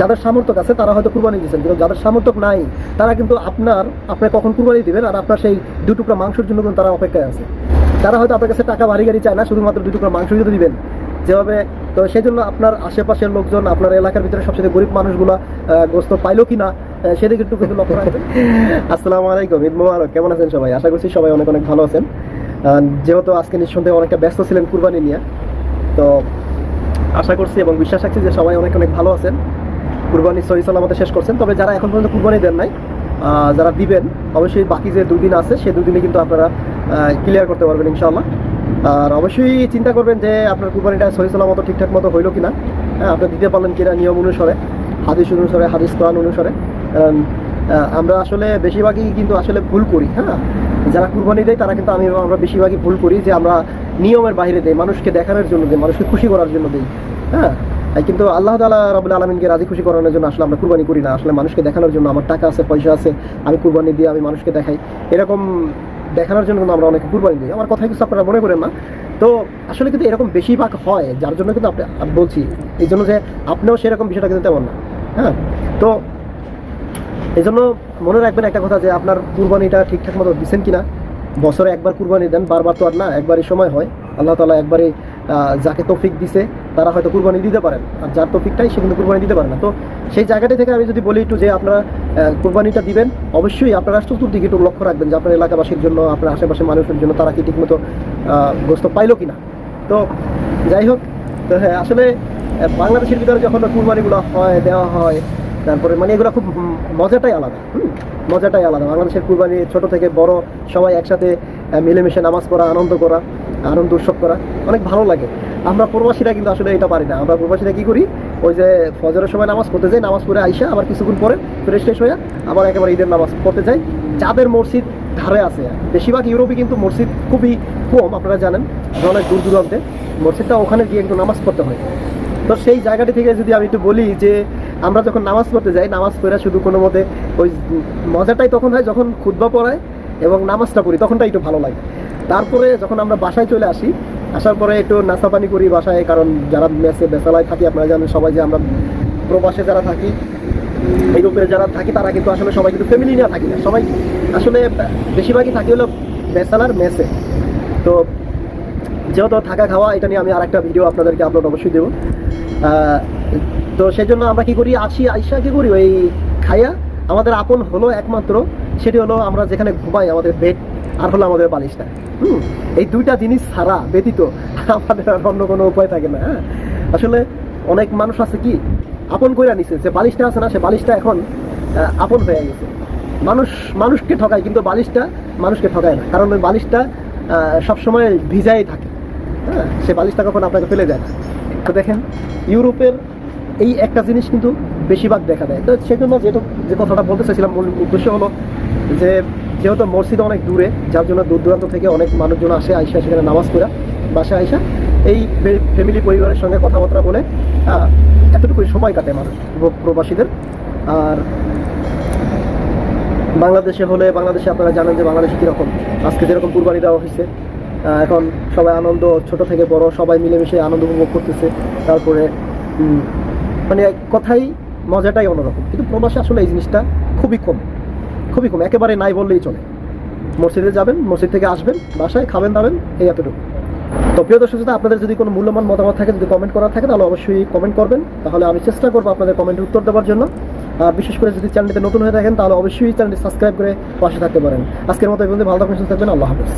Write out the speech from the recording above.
যাদের সামর্থ্য আছে তারা হয়তো কুরবানি দিচ্ছেন কিন্তু যাদের সামর্থ্য নাই তারা কিন্তু আপনার আপনি কখন কুরবানি দিবেন আর আপনার সেই দু টুকরা মাংসের জন্য কিন্তু তারা অপেক্ষায় আছে। তারা হয়তো আপনার কাছে টাকা বাড়ি গাড়ি চায় না শুধুমাত্র দুই টুকরা মাংস যদি দিবেন। যেভাবে তো সেই জন্য আপনার আশেপাশের লোকজন আপনার এলাকার ভিতরে সবচেয়ে গরিব মানুষগুলো গ্রস্ত পাইলো কিনা আহ, সেদিকে একটু কিন্তু লক্ষ্য রাখবেন। আসসালামু আলাইকুম ঈদ মোবারক কেমন আছেন সবাই? আশা করছি সবাই অনেক অনেক ভালো আছেন। যেহেতু আজকে নিঃসন্দেহে অনেকটা ব্যস্ত ছিলেন কুরবানি নিয়ে তো আশা করছি এবং বিশ্বাস রাখছি যে সবাই অনেক অনেক ভালো আছেন। কুরবানি, সহি সালামতে শেষ করছেন। তবে যারা এখন পর্যন্ত কুরবানি দেন নাই যারা দিবেন, অবশ্যই বাকি যে দুদিন আছে সেই দুদিনে কিন্তু আপনারা ক্লিয়ার করতে পারবেন ইনশাআল্লাহ। আর অবশ্যই চিন্তা করবেন যে আপনার কুরবানিটা সহি সালামতো, ঠিকঠাক মতো হইল কিনা। হ্যাঁ আপনি দিতে পারলেন কিনা নিয়ম অনুসারে, হাদিস অনুসারে, হাদিস কোরআন অনুসারে। আমরা আসলে বেশিরভাগই কিন্তু আসলে ভুল করি হ্যাঁ? যারা কুরবানি দেয়, তারা কিন্তু আমি, আমরা বেশিরভাগই ভুল করি যে আমরা নিয়মের বাইরে দেই, মানুষকে দেখানোর জন্য দিই, মানুষকে খুশি করার জন্য দিই হ্যাঁ? কিন্তু আল্লাহ তালা রবুল আলমিনকে রাজি খুশি করানোর জন্য আসলে আমরা কুরবানি করি না। আসলে মানুষকে দেখানোর জন্য আমার টাকা আছে, পয়সা আছে, আমি কুরবানি দিয়ে আমি মানুষকে দেখাই। এরকম দেখানোর জন্য কিন্তু আমরা অনেকে কুরবানি দিই। আমার কথা কিছু আপনারা মনে করেন না। তো আসলে কিন্তু এরকম বেশিরভাগ হয়, যার জন্য কিন্তু আপনি বলছি এই জন্য যে আপনিও সেরকম বিষয়টা কিন্তু তেমন না। হ্যাঁ? তো এই জন্য মনে রাখবেন একটা কথা যে আপনার কুরবানিটা ঠিকঠাক মতো দিচ্ছেন কিনা? বছরে একবার কুরবানি দেন, বারবার তো আর না, একবারই সময় হয়। আল্লাহ তালা একবারই যাকে তৌফিক দিছে তারা হয়তো কুরবানি দিতে পারেন। আর যার তৌফিকটাই সে কিন্তু কুরবানি দিতে পারে না। তো সেই জায়গাটা থেকে আমি যদি বলি একটু যে আপনারা কুরবানিটা দিবেন, অবশ্যই আপনারা চতুর্দিকে একটু লক্ষ্য রাখবেন যে আপনার এলাকাবাসীর জন্য, আপনার আশেপাশের মানুষের জন্য তারা কি ঠিকমতো গোস্ত পাইলো কিনা। তো যাই হোক, তো হ্যাঁ আসলে বাংলাদেশের ভিতরে যখন কুরবানিগুলো হয়, দেওয়া হয়, তারপরে মানে এগুলো খুব মজাটাই আলাদা। মজাটাই আলাদা। বাংলাদেশের কুরবানি ছোট থেকে বড়, সবাই একসাথে মিলেমিশে নামাজ পড়া, আনন্দ করা। আনন্দ উৎসব করা অনেক ভালো লাগে। আমরা প্রবাসীরা কিন্তু আসলে এটা পারি না। আমরা প্রবাসীরা কি করি? ওই যে ফজরের সময় নামাজ পড়তে যাই, নামাজ পড়ে আইসা আবার কিছুক্ষণ পরে ফ্রেশ ট্রেশ হয়ে আবার একেবারে ঈদের নামাজ পড়তে যাই। যাদের মসজিদ ধারে আছে। বেশিরভাগ ইউরোপে কিন্তু মসজিদ খুবই কম, আপনারা জানেন। অনেক দূর দূরান্তে মসজিদটা ওখানে গিয়ে একটু নামাজ পড়তে হয়। তো সেই জায়গাটি থেকে যদি আমি একটু বলি যে, আমরা যখন নামাজ পড়তে যাই, নামাজ পড়ে শুধু কোনো মতে ওই মজাটাই তখন হয় যখন খুদ্া পড়ায় এবং নামাজটা পড়ি, তখনটাই একটু ভালো লাগে। তারপরে যখন আমরা বাসায় চলে আসি, আসার পরে একটু নাস্তা পানি করি বাসায়, কারণ যারা মেসে বেসালায় থাকি, আপনারা জানেন সবাই যে আমরা প্রবাসে যারা থাকি ইউরোপে যারা থাকি, তারা কিন্তু আসলে সবাই কিন্তু ফ্যামিলি নিয়ে থাকি না। সবাই আসলে বেশিরভাগই থাকি হলো বেসালার মেসে। তো যেহেতু থাকা খাওয়া, এটা নিয়ে আমি আরেকটা ভিডিও আপনাদেরকে আপলোড অবশ্যই দেবো। তো সেই জন্য আমরা কী করি, আসি, আইসা কী করি, ওই খাইয়া আমাদের আপন হলো একমাত্র, সেটি হলো আমরা যেখানে ঘুমাই, আমাদের বেড আর হলো আমাদের বালিশটা। হুম, এই দুইটা জিনিস ছাড়া ব্যতীত আমাদের আর অন্য কোনো উপায় থাকে না হ্যাঁ? আসলে অনেক মানুষ আছে কি, আপন কইরা নিছে যে বালিশটা আছে না, সে বালিশটা এখন আপন হয়ে গেছে। মানুষ, মানুষকে ঠকায়, কিন্তু বালিশটা মানুষকে ঠকায় না। কারণ ওই বালিশটা সবসময় ভিজাই থাকে হ্যাঁ? সে বালিশটা কখন আপনাকে ফেলে দেয় না। তো দেখেন, ইউরোপের এই একটা জিনিস কিন্তু বেশিরভাগ দেখা দেয়। তো সেজন্য যেহেতু যে কথাটা বলতে চাইছিলাম মূল উদ্দেশ্য হলো যে যেহেতু মসজিদ অনেক দূরে, যার জন্য দূর দূরান্ত থেকে অনেক মানুষজন আসে, আইসা সেখানে নামাজ পড়া বাসা আইসা এই ফ্যামিলি পরিবারের সঙ্গে কথাবার্তা বলে এতটুকুই সময় কাটে মানুষ প্রবাসীদের আর বাংলাদেশে হলে, বাংলাদেশে আপনারা জানেন যে বাংলাদেশে কীরকম, আজকে যেরকম কুরবানি দেওয়া হয়েছে এখন সবাই আনন্দ, ছোট থেকে বড়, সবাই মিলেমিশে আনন্দ উপভোগ করতেছে, তারপরে মানে কথাই মজাটাই অন্যরকম। কিন্তু প্রবাসে আসলে এই জিনিসটা খুবই কম। খুবই কম। একেবারে নাই বললেই চলে। মসজিদে যাবেন মসজিদ থেকে আসবেন বাসায় খাবেন দাবেন এই এতটুকু। তো প্রিয় দর্শক শ্রোতা, আপনাদের যদি কোনো মূল্যবান মতামত থাকে যদি কমেন্ট করার থাকে তাহলে অবশ্যই কমেন্ট করবেন। তাহলে আমি চেষ্টা করব আপনাদের কমেন্টের উত্তর দেওয়ার জন্য। আর বিশেষ করে যদি চ্যানেলটিতে নতুন হয়ে থাকেন তাহলে অবশ্যই চ্যানেলটি সাবস্ক্রাইব করে পাশে থাকতে পারেন। আজকের মতো এই পর্যন্ত। ভালো থাকবেন সুস্থ থাকবেন। আল্লাহ হাফেজ।